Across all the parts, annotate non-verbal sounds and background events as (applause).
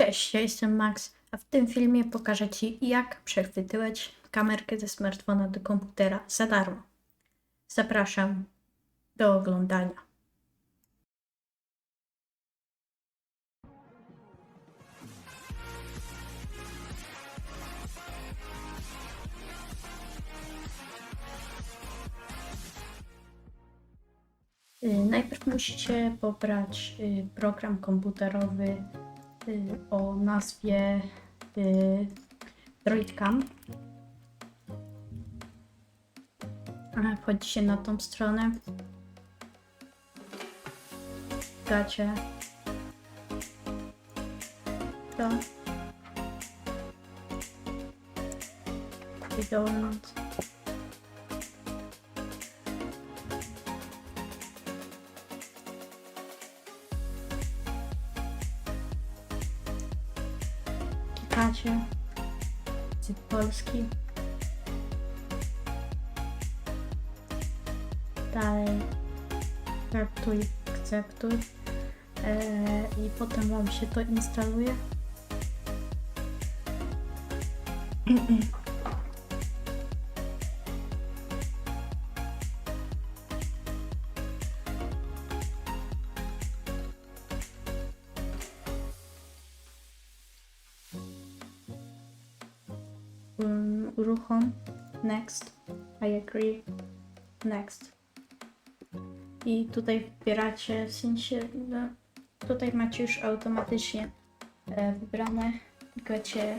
Cześć, ja jestem Max, a w tym filmie pokażę Ci, jak przechwytywać kamerkę ze smartfona do komputera za darmo. Zapraszam do oglądania. Y, Najpierw musicie pobrać y, program komputerowy o nazwie y, DroidCam. A, Wchodzicie na tą stronę. Dacie to. Download. Klikacie. Cyk polski. Dalej. Akceptuj, akceptuj. Eee, I potem Wam się to instaluje. (clears throat) um, uruchom, next, I agree, next. I tutaj wybieracie, w sensie, no, tutaj macie już automatycznie e, wybrane, klikacie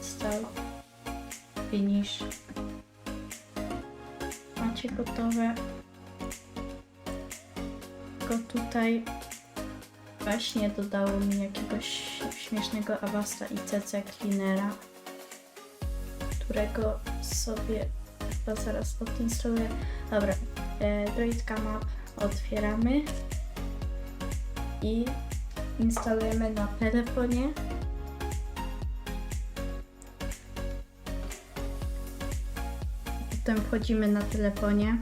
start, finish. Macie gotowe. Tylko tutaj właśnie dodało mi jakiegoś śmiesznego Avasta i CC Cleanera którego sobie chyba zaraz odinstaluję. Dobra, e, Map otwieramy i instalujemy na telefonie. Potem wchodzimy na telefonie.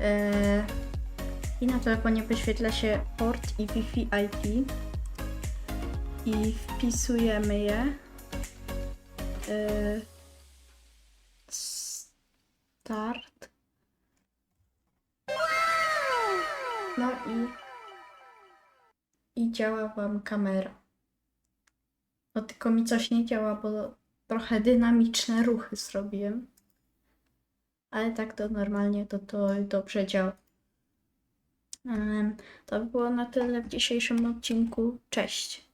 E, I na telefonie wyświetla się port i Wi-Fi IP. I wpisujemy je. Y, Start. No i, i działa Wam kamera. No tylko mi coś nie działa, bo trochę dynamiczne ruchy zrobiłem. Ale tak to normalnie to to dobrze działa. To by było na tyle w dzisiejszym odcinku. Cześć.